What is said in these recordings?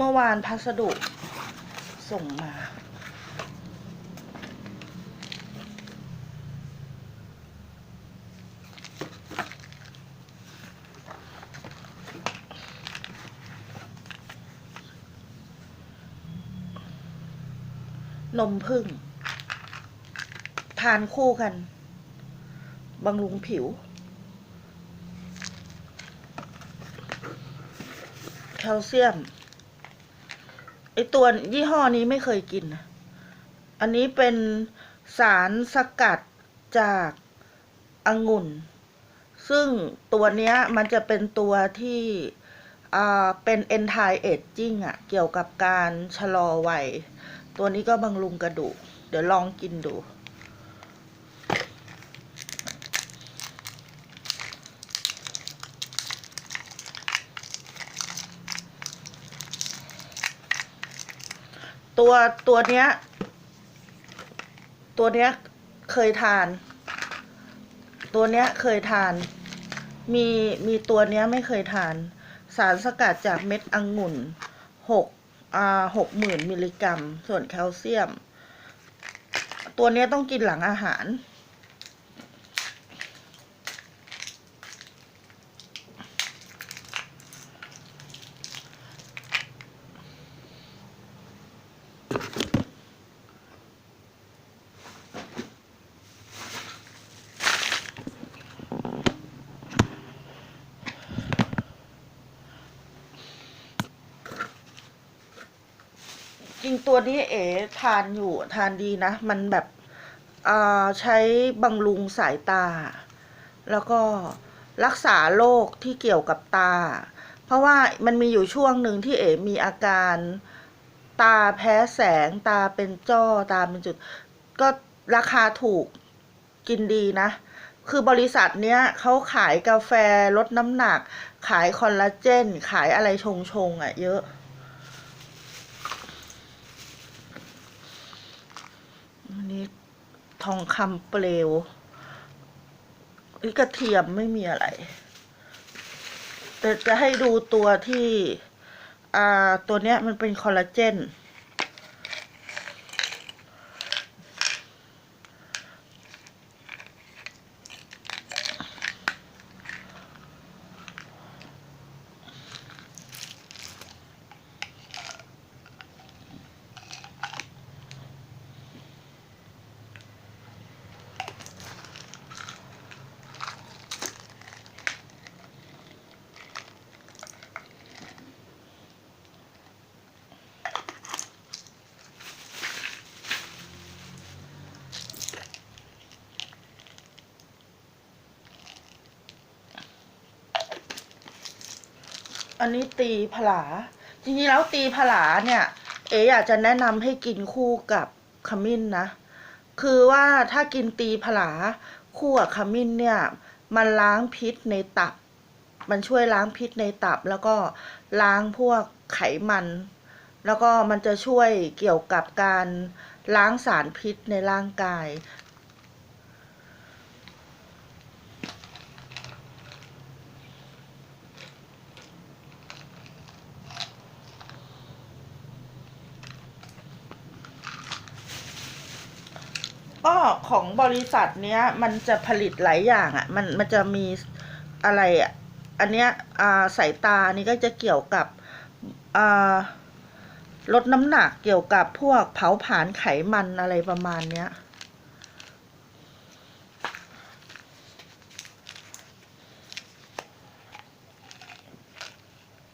เมื่อวานพัสดุส่งมา นมผึ้งทานคู่กันบำรุงผิว แคลเซียม ไอตัวยี่ห้อนี้ไม่เคยกิน อันนี้เป็นสารสกัดจากองุ่น ซึ่งตัวเนี้ยมันจะเป็นตัวที่อ่าเป็น anti aging อะเกี่ยวกับการชะลอวัย ตัวนี้ก็บำรุงกระดูก เดี๋ยวลองกินดู ตัวตัวเนี้ย ตัวเนี้ยเคยทาน ตัวเนี้ยเคยทาน มีมีตัวเนี้ยไม่เคยทาน สารสกัดจากเม็ดองุ่นหกอ่าหกหมื่นมิลลิกรัม ส่วนแคลเซียม ตัวเนี้ยต้องกินหลังอาหาร จริงตัวนี้เอ๋ทานอยู่ทานดีนะ มันแบบใช้บำรุงสายตา แล้วก็รักษาโรคที่เกี่ยวกับตา เพราะว่ามันมีอยู่ช่วงหนึ่งที่เอ๋มีอาการ ตาแพ้แสงตาเป็นจ้อตาเป็นจุด ก็ราคาถูกกินดีนะ คือบริษัทเนี้ยเขาขายกาแฟลดน้ำหนัก ขายคอลลาเจน ขายอะไรชงชงๆอะ่ะ เยอะอันนี้ทองคำเปลวนี่กระเทียมไม่มีอะไร แต่จะให้ดูตัวที่ ตัวเนี้ยมันเป็นคอลลาเจน นนี้ตีผลา จริงๆแล้วตีผลาเนี่ย เอ๋อยากจะแนะนำให้กินคู่กับขมิ้นนะ คือว่าถ้ากินตีผลาคู่กับขมิ้นเนี่ย มันล้างพิษในตับ มันช่วยล้างพิษในตับ แล้วก็ล้างพวกไขมัน แล้วก็มันจะช่วยเกี่ยวกับการล้างสารพิษในร่างกาย ก็ของบริษัทเนี้ย มันจะผลิตหลายอย่างอะ่ะ มันมันจะมีอะไรอะ่ะ อันเนี้ยอ่าสายตานี่ก็จะเกี่ยวกับอ่าลดน้ำหนักเกี่ยวกับพวกเผาผลาญไขมันอะไรประมาณเนี้ย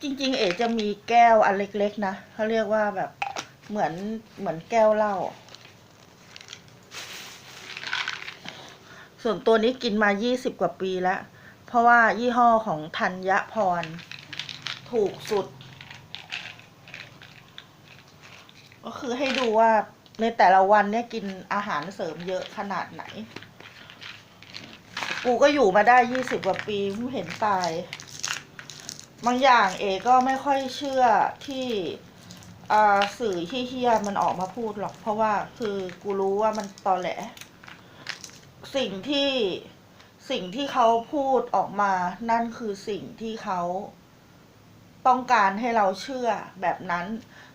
จริง ๆ เอ๋จะมีแก้วอันเล็ก ๆ นะเขาเรียกว่าแบบเหมือนเหมือนแก้วเหล้า ส่วนตัวนี้กินมา 20 กว่าปีแล้ว เพราะว่ายี่ห้อของธัญพร ถูกสุด ก็คือให้ดูว่าในแต่ละวันเนี่ยกินอาหารเสริมเยอะขนาดไหน กูก็อยู่มาได้ 20 กว่าปีไม่เห็นตาย บางอย่างเอก็ไม่ค่อยเชื่อที่สื่อที่เฮียมันออกมาพูดหรอก เพราะว่าคือกูรู้ว่ามันตอแหล สิ่งที่สิ่งที่เขาพูดออกมา นั่นคือสิ่งที่เขาต้องการให้เราเชื่อแบบนั้น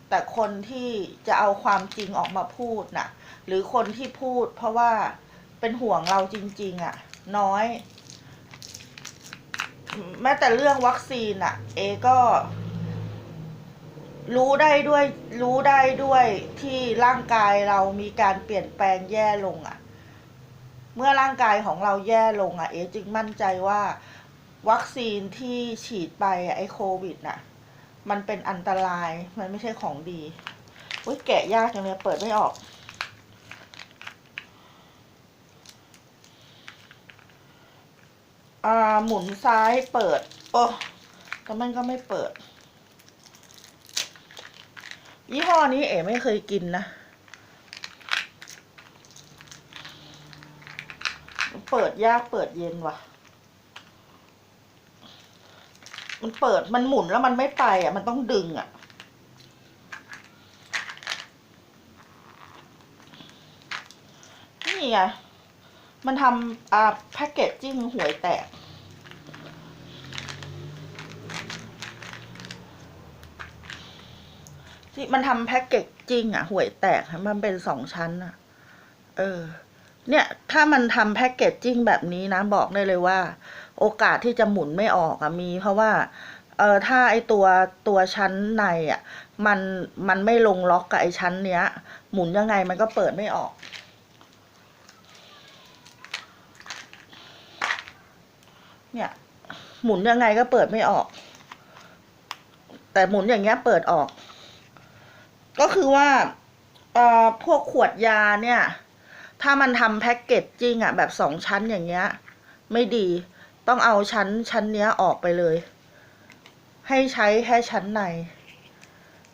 แต่คนที่จะเอาความจริงออกมาพูดน่ะ หรือคนที่พูดเพราะว่าเป็นห่วงเราจริง ๆอะ น้อย แม้แต่เรื่องวัคซีนอะ เอก็รู้ได้ด้วยรู้ได้ด้วยที่ร่างกายเรามีการเปลี่ยนแปลงแย่ลงอะ เมื่อร่างกายของเราแย่ลงอะเอจึงมั่นใจว่า วัคซีนที่ฉีดไปไอโควิดน่ะ มันเป็นอันตรายมันไม่ใช่ของดีอุ้ยแกะยากจังเลยเปิดไม่ออก อ่าหมุนซ้ายเปิด โอ้แต่มันก็ไม่เปิด ยี่ห้อนี้เอ๋ไม่เคยกินนะ เปิดยากเปิดเย็นว่ะ มันเปิดมันหมุนแล้วมันไม่ไปอะ มันต้องดึงอะ นี่ไง มันทำอ่าแพ็กเกจจิ้งหวยแตกที่มันทำแพ็กเกจจริงอะหวยแตกมันเป็นสองชั้นอะ เออ เนี่ยถ้ามันทำแพ็กเกจจิ้งแบบนี้นะบอกได้เลยว่า โอกาสที่จะหมุนไม่ออกอะมี เพราะว่าเออถ้าไอตัวตัวชั้นในอะมันมันไม่ลงล็อกกับไอชั้นเนี้ย หมุนยังไงมันก็เปิดไม่ออกเนี่ย หมุนยังไงก็เปิดไม่ออก แต่หมุนอย่างเงี้ยเปิดออก ก็คือว่าเอ่อพวกขวดยาเนี่ย ถ้ามันทำแพ็กเกจจริงอะแบบสองชั้นอย่างเงี้ย ไม่ดีต้องเอาชั้นชั้นเนี้ยออกไปเลย ให้ใช้แค่ชั้นใน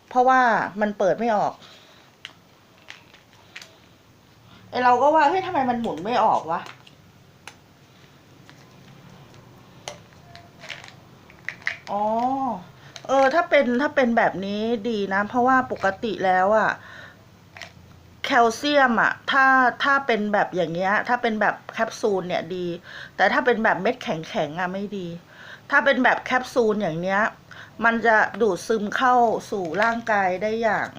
เพราะว่ามันเปิดไม่ออกไอเราก็ว่าเฮ้ยทำไมมันหมุนไม่ออกวะอ๋อ เออ ถ้าเป็นถ้าเป็นแบบนี้ดีนะ เพราะว่าปกติแล้วอะ แคลเซียมอะถ้าถ้าเป็นแบบอย่างเงี้ย ถ้าเป็นแบบแคปซูลเนี่ยดี แต่ถ้าเป็นแบบเม็ดแข็งๆอะไม่ดี ถ้าเป็นแบบแคปซูลอย่างเนี้ย มันจะดูดซึมเข้าสู่ร่างกายได้อย่าง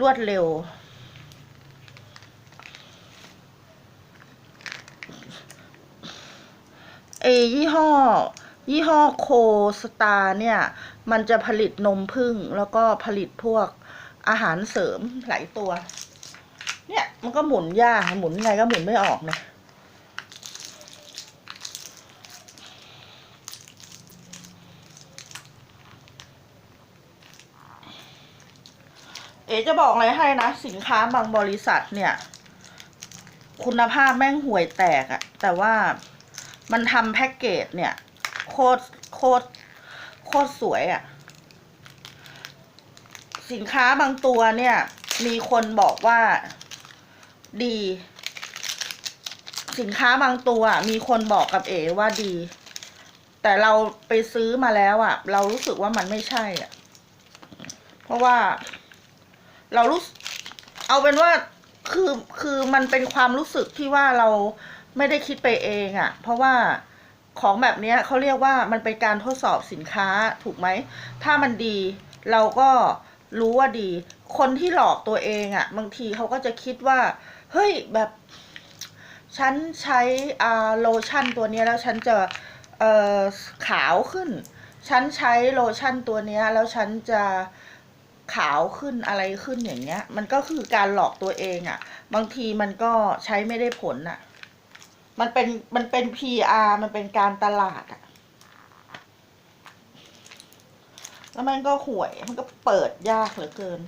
รวดเร็ว เอยี่ห้อ ยี่ห้อโคสตาเนี่ย มันจะผลิตนมผึ้งแล้วก็ผลิตพวกอาหารเสริมหลายตัว เนี่ย มันก็หมุนยากหมุนไงก็หมุนไม่ออกเนี่ยเอ๋จะบอกอะไรให้นะ สินค้าบางบริษัทเนี่ย คุณภาพแม่งห่วยแตกอะแต่ว่ามันทำแพ็กเกจเนี่ย โคตรโคตรโคตรสวยอะสินค้าบางตัวเนี่ย มีคนบอกว่า ดี สินค้าบางตัวมีคนบอกกับเอ๋ว่าดี แต่เราไปซื้อมาแล้วอะเรารู้สึกว่ามันไม่ใช่อะเพราะว่า เรารู้เอาเป็นว่าคือคือมันเป็นความรู้สึกที่ว่าเราไม่ได้คิดไปเองอะเพราะว่าของแบบนี้เขาเรียกว่ามันเป็นการทดสอบสินค้าถูกไหม ถ้ามันดีเราก็ รู้ว่าดี คนที่หลอกตัวเองอะบางทีเขาก็จะคิดว่า เฮ้ยแบบฉันใช้อ่าโลชั่นตัวนี้แล้วฉันจะเอ่อขาวขึ้น ฉันใช้โลชั่นตัวนี้แล้วฉันจะขาวขึ้นอะไรขึ้นอย่างเงี้ย มันก็คือการหลอกตัวเองอะ่ะ บางทีมันก็ใช้ไม่ได้ผลอะ่ะ มันเป็นมันเป็น PR มันเป็นการตลาดอะ่ะ แล้วมันก็ห่วย มันก็เปิดยากเหลือเกิน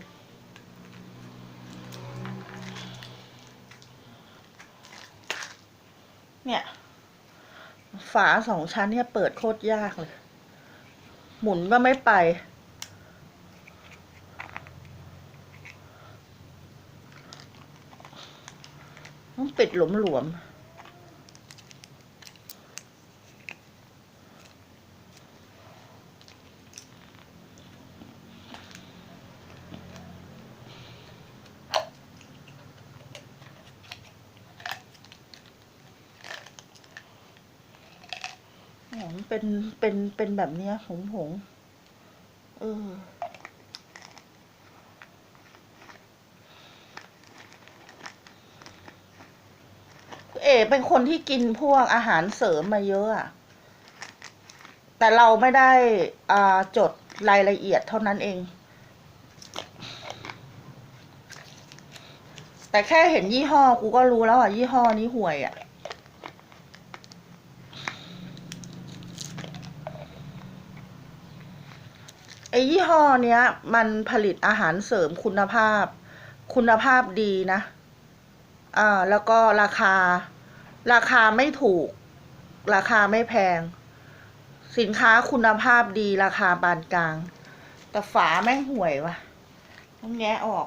เนี่ย ฝาสองชั้นเนี่ยเปิดโคตรยากเลย หมุนก็ไม่ไปต้องปิดหลวมๆ เป็นเป็นเป็นแบบเนี้ยหงหงๆเออเอ๋เป็นคนที่กินพวกอาหารเสริมมาเยอะอะแต่เราไม่ได้อ่าจดรายละเอียดเท่านั้นเอง แต่แค่เห็นยี่ห้อกูก็รู้แล้วอะ ยี่ห้อนี้ห่วยอะ อ้ยี่ห้อเนี้ย มันผลิตอาหารเสริมคุณภาพ คุณภาพดีนะอ่าแล้วก็ราคา ราคาไม่ถูก ราคาไม่แพง สินค้าคุณภาพดีราคาปานกลาง แต่ฝาแม่งห่วยว่ะต้องแงะออก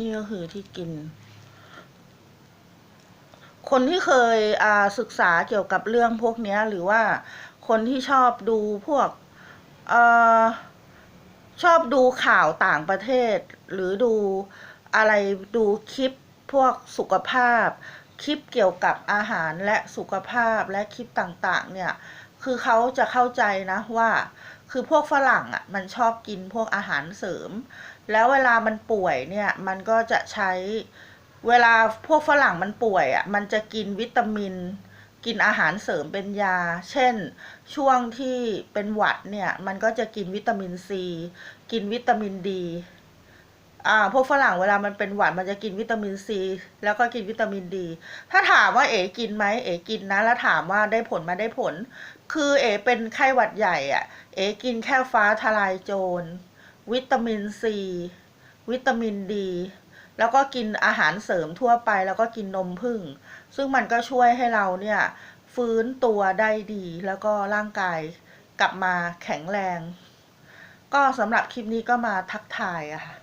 นี่ก็คือที่กิน คนที่เคยศึกษาเกี่ยวกับเรื่องพวกนี้หรือว่าคนที่ชอบดูพวกอชอบดูข่าวต่างประเทศ หรือดูอะไรดูคลิปพวกสุขภาพ คลิปเกี่ยวกับอาหารและสุขภาพและคลิปต่างๆ เนี่ย คือเขาจะเข้าใจนะว่า คือพวกฝรั่งอะมันชอบกินพวกอาหารเสริม แล้วเวลามันป่วยเนี่ย มันก็จะใช้เวลาพวกฝรั่งมันป่วยอะ มันจะกินวิตามิน กินอาหารเสริมเป็นยา เช่น ช่วงที่เป็นหวัดเนี่ย มันก็จะกินวิตามินซี กินวิตามินดี อ่า พวกฝรั่งเวลามันเป็นหวัดมันจะกินวิตามินซี แล้วก็กินวิตามินดี ถ้าถามว่าเอ๋กินไหมเอ๋กินนะ แล้วถามว่าได้ผลมาได้ผล คือเอ๋เป็นไข้หวัดใหญ่อะ เอ๋กินแค่ฟ้าทลายโจร วิตามินซีวิตามินดี แล้วก็กินอาหารเสริมทั่วไปแล้วก็กินนมผึ้งซึ่งมันก็ช่วยให้เราเนี่ยฟื้นตัวได้ดี แล้วก็ร่างกายกลับมาแข็งแรง ก็สำหรับคลิปนี้ก็มาทักทายอะค่ะ